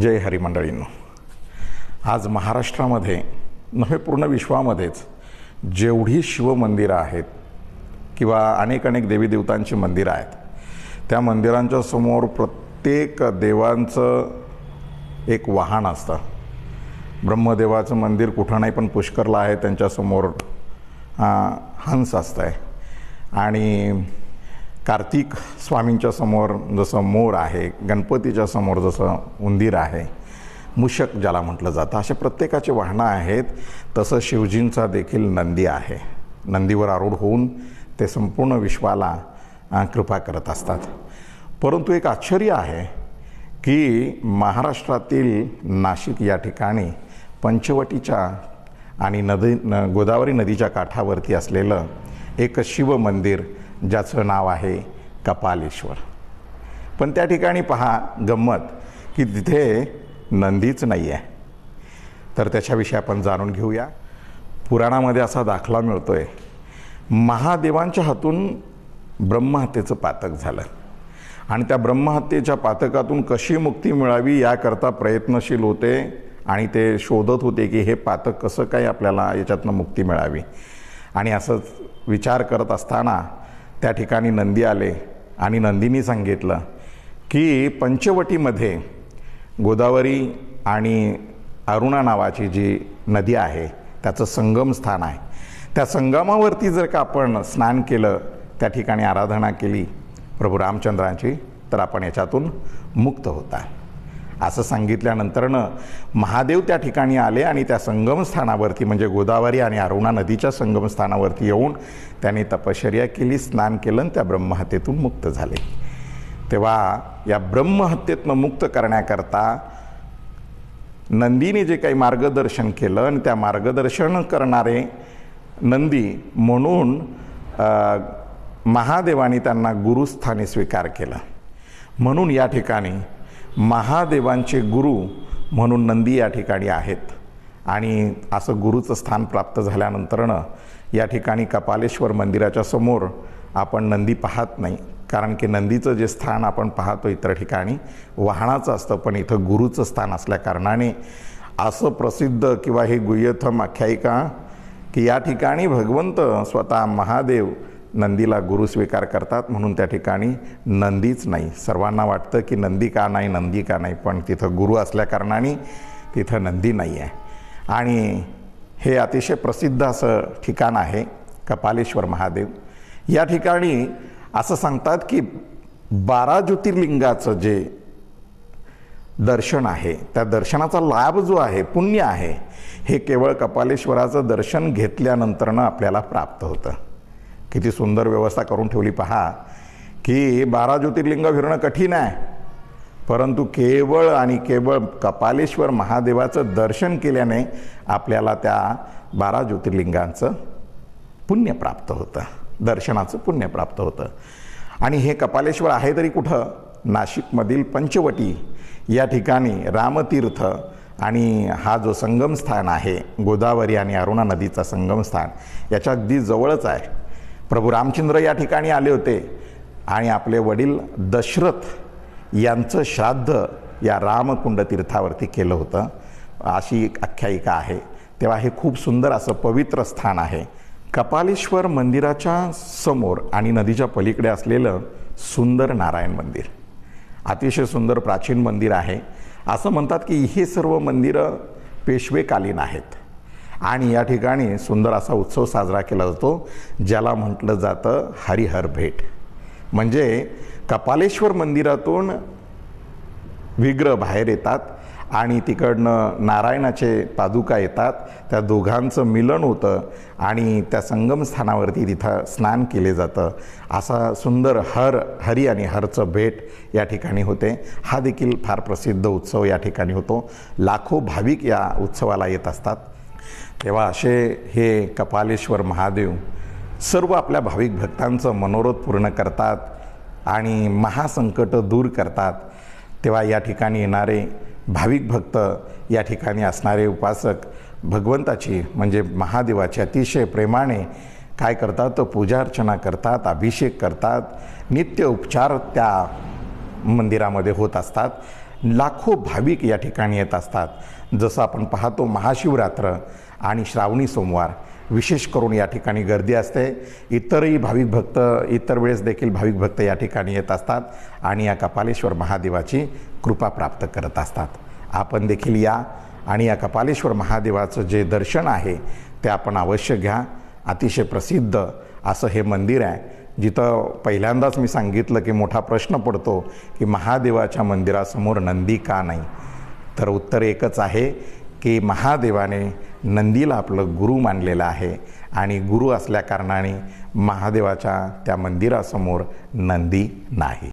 जय हरिमंडळींनो. आज महाराष्ट्रामध्ये नव्हे पूर्ण विश्वामध्येच जेवढी शिवमंदिरं आहेत किंवा अनेक अनेक देवीदेवतांची मंदिरं आहेत त्या मंदिरांच्या समोर प्रत्येक देवांचं एक वाहन असतं. ब्रह्मदेवाचं मंदिर कुठं नाही पण पुष्करला आहे त्यांच्यासमोर हंस असतं आहे आणि कार्तिक स्वामींच्या समोर जसं मोर आहे गणपतीच्या समोर जसं उंदीर आहे मूषक ज्याला म्हटलं जातं असे प्रत्येकाचे वाहनं आहेत तसं शिवजींचा देखील नंदी आहे. नंदीवर आरूढ होऊन ते संपूर्ण विश्वाला कृपा करत असतात. परंतु एक आश्चर्य आहे की महाराष्ट्रातील नाशिक या ठिकाणी पंचवटीच्या आणि नदी न गोदावरी नदीच्या काठावरती असलेलं एक शिव मंदिर ज्याचं नाव आहे कपालेश्वर. पण त्या ठिकाणी पहा गंमत की तिथे नंदीच नाही आहे तर त्याच्याविषयी आपण जाणून घेऊया. पुराणामध्ये असा दाखला मिळतो आहे महादेवांच्या हातून ब्रह्महत्येचं पातक झालं. आणि त्या ब्रह्महत्येच्या पातकातून कशी मुक्ती मिळावी याकरता प्रयत्नशील होते आणि ते शोधत होते की हे पातक कसं काय आपल्याला याच्यातनं मुक्ती मिळावी. आणि असंच विचार करत असताना त्या ठिकाणी नंदी आले आणि नंदीनी सांगितलं की पंचवटीमध्ये गोदावरी आणि अरुणा नावाची जी नदी आहे त्याचं संगम स्थान आहे. त्या संगमावरती जर का आपण स्नान केलं त्या ठिकाणी आराधना केली प्रभू रामचंद्रांची तर आपण याच्यातून मुक्त होता. असं सांगितल्यानंतरनं महादेव त्या ठिकाणी आले आणि त्या संगमस्थानावरती म्हणजे गोदावरी आणि अरुणा नदीच्या संगमस्थानावरती येऊन त्यांनी तपश्चर्या केली स्नान केलं आणि त्या ब्रह्महत्येतून मुक्त झाले. तेव्हा या ब्रह्महत्येतनं मुक्त करण्याकरता नंदीने जे काही मार्गदर्शन केलं आणि त्या मार्गदर्शन करणारे नंदी म्हणून महादेवाने त्यांना गुरुस्थानी स्वीकार केलं. म्हणून या ठिकाणी महादेवांचे गुरु म्हणून नंदी या ठिकाणी आहेत. आणि असं गुरुचं स्थान प्राप्त झाल्यानंतरनं या ठिकाणी कपालेश्वर मंदिराच्या समोर आपण नंदी पाहत नाही. कारण की नंदीचं जे स्थान आपण पाहतो इतर ठिकाणी वाहनाचं असतं पण इथं गुरुचं स्थान असल्याकारणाने असं प्रसिद्ध किंवा हे गुह्यथम आख्यायिका की या ठिकाणी भगवंत स्वतः महादेव नंदीला गुरु स्वीकार करतात म्हणून त्या ठिकाणी नंदीच नाही. सर्वांना वाटतं की नंदी का नाही नंदी का नाही पण तिथं गुरु असल्याकारणाने तिथं नंदी नाही आहे. आणि हे अतिशय प्रसिद्ध असं ठिकाण आहे कपालेश्वर महादेव. या ठिकाणी असं सांगतात की बारा ज्योतिर्लिंगाचं जे दर्शन आहे त्या दर्शनाचा लाभ जो आहे पुण्य आहे हे केवळ कपालेश्वराचं दर्शन घेतल्यानंतरनं आपल्याला प्राप्त होतं. किती सुंदर व्यवस्था करून ठेवली. पहा की बारा ज्योतिर्लिंग फिरणं कठीण आहे. परंतु केवळ आणि केवळ कपालेश्वर महादेवाचं दर्शन केल्याने आपल्याला त्या बारा ज्योतिर्लिंगांचं पुण्य प्राप्त होतं. दर्शनाचं पुण्य प्राप्त होतं. आणि हे कपालेश्वर आहे तरी कुठं? नाशिकमधील पंचवटी या ठिकाणी रामतीर्थ आणि हा जो संगमस्थान आहे गोदावरी आणि अरुणा नदीचा संगमस्थान याच्या अगदी जवळच आहे. प्रभू रामचंद्र या ठिकाणी आले होते. आणि आपले वडील दशरथ यांचं श्राद्ध या रामकुंड तीर्थावरती केलं होतं. अशी एक आख्यायिका आहे. तेव्हा हे खूप सुंदर असं पवित्र स्थान आहे. कपालेश्वर मंदिराच्या समोर आणि नदीच्या पलीकडे असलेलं सुंदर नारायण मंदिर. अतिशय सुंदर प्राचीन मंदिर आहे. असं म्हणतात की हे सर्व मंदिरं पेशवेकालीन आहेत. आणि या ठिकाणी सुंदर असा उत्सव साजरा केला जातो ज्याला म्हटलं जातं हरिहर भेट. म्हणजे कपालेश्वर मंदिरातून विग्रह बाहेर येतात आणि तिकडनं नारायणाचे पादुका येतात त्या दोघांचं मिलन होतं आणि त्या संगमस्थानावरती तिथं स्नान केले जातं. असा सुंदर हर हरी आणि हरचं भेट या ठिकाणी होते. हा देखील फार प्रसिद्ध उत्सव या ठिकाणी होतो. लाखो भाविक या उत्सवाला येत असतात. तेव्हा असे हे कपालेश्वर महादेव सर्व आपल्या भाविक भक्तांचं मनोरथ पूर्ण करतात आणि महासंकट दूर करतात. तेव्हा या ठिकाणी येणारे भाविक भक्त या ठिकाणी असणारे उपासक भगवंताची म्हणजे महादेवाची अतिशय प्रेमाने काय करतात? तर पूजार्चना करतात अभिषेक करतात. नित्य उपचार त्या मंदिरामध्ये होत असतात. लाखो भाविक या ठिकाणी येत असतात. जसं आपण पाहतो महाशिवरात्र आणि श्रावणी सोमवार विशेष करून या ठिकाणी गर्दी असते. इतरही भाविक भक्त इतर वेळेस देखील भाविक भक्त या ठिकाणी येत असतात आणि या कपालेश्वर महादेवाची कृपा प्राप्त करत असतात. आपण देखील या आणि या कपालेश्वर महादेवाचं जे दर्शन आहे ते आपण अवश्य घ्या. अतिशय प्रसिद्ध असं हे मंदिर आहे. जिथं पहिल्यांदाच मी सांगितलं की मोठा प्रश्न पडतो की महादेवाच्या मंदिरासमोर नंदी का नाही? तर उत्तर एकच आहे की महादेवाने नंदीला आपलं गुरु मानलेलं आहे आणि गुरु असल्याकारणाने महादेवाच्या त्या मंदिरासमोर नंदी नाही.